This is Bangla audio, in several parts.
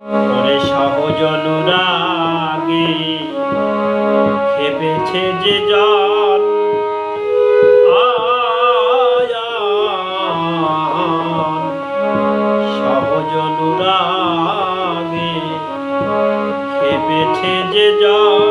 ওরে সহজ অনুরাগে খেপেছে যে জল সহজ অনুরাগে খেপেছে যে জল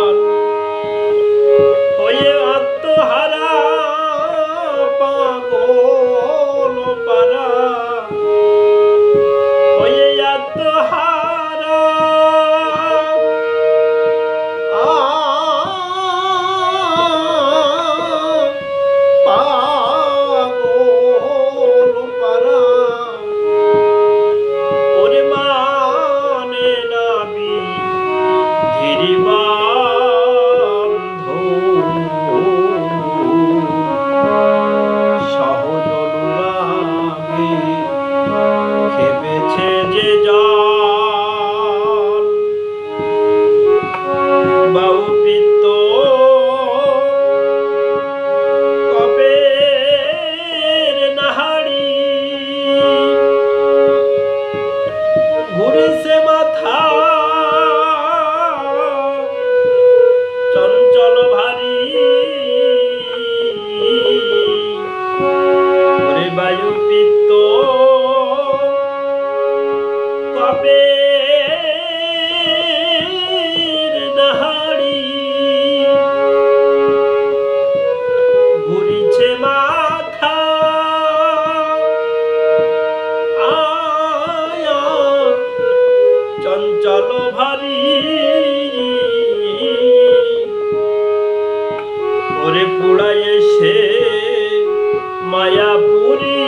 জলে পোড়ায় সে মায়াপুরী।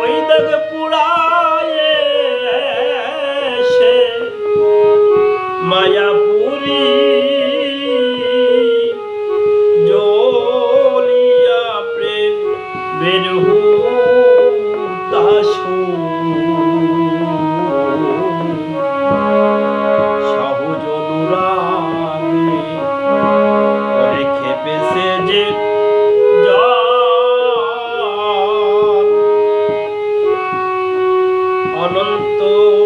ওই দেখ পোড়ায় সে মায়াপুরী। জলিয়া প্রেম বেরহু Santo.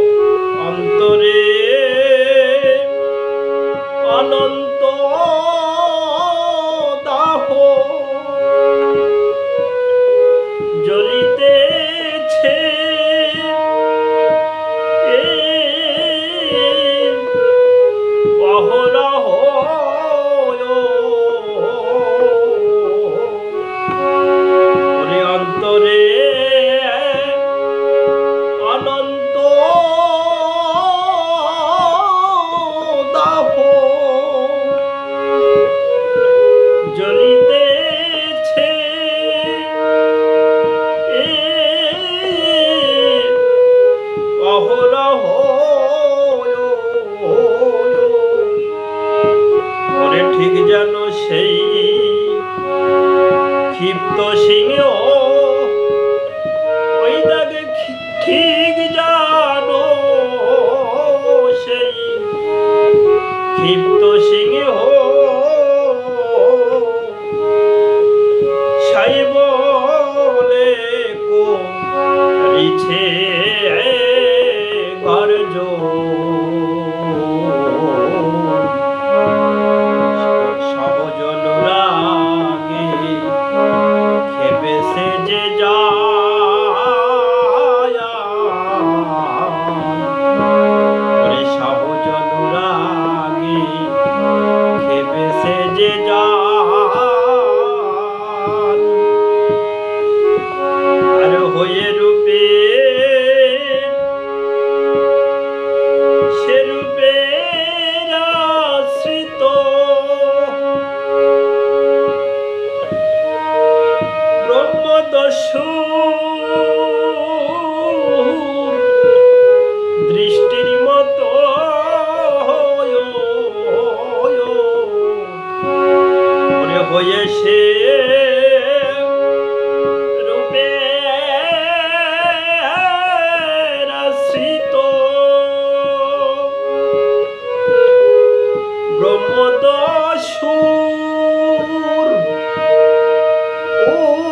깊도 심요 পুষ্পের আশ্রিত ব্রহ্মদস্যু দৃষ্টির মতো হয়ে সে Oh.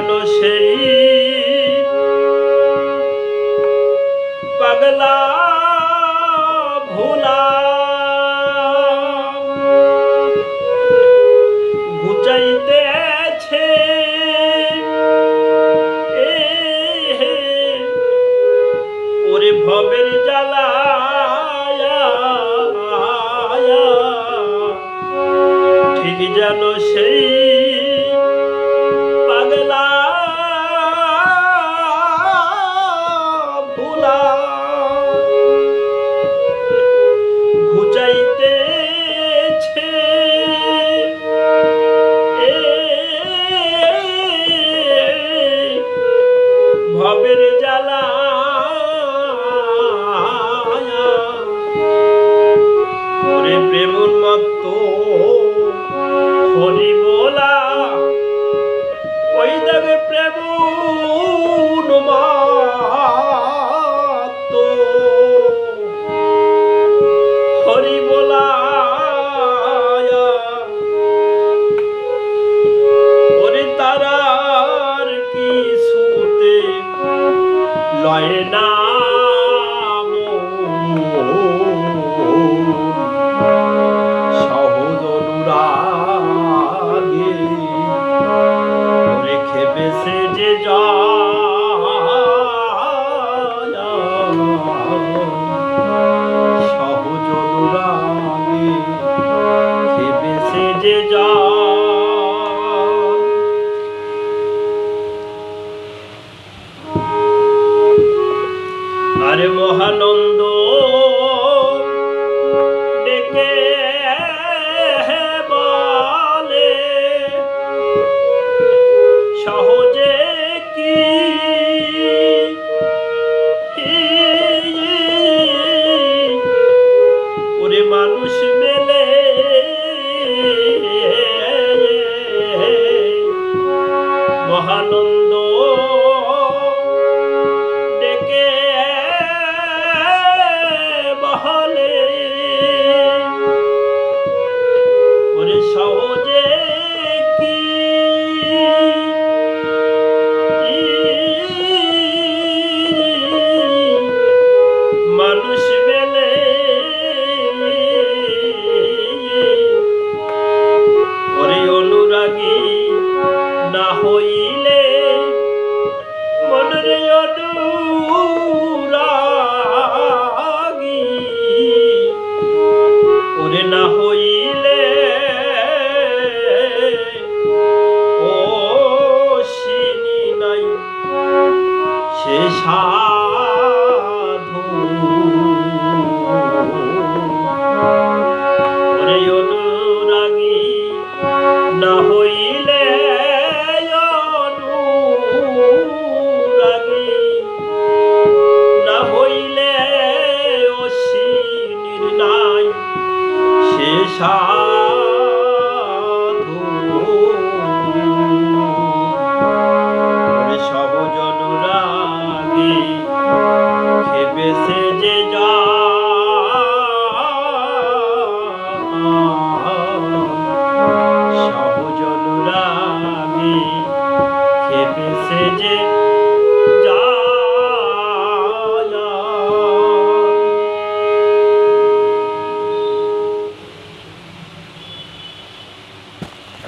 গেল সেই voltou. যে সহজ রাগে ভেবেছে যে যা আরে মহানন্দ ডেকে হইলে মনরে অনুরাগী ওরে না হইলে ও শিনি নাই সে সা した。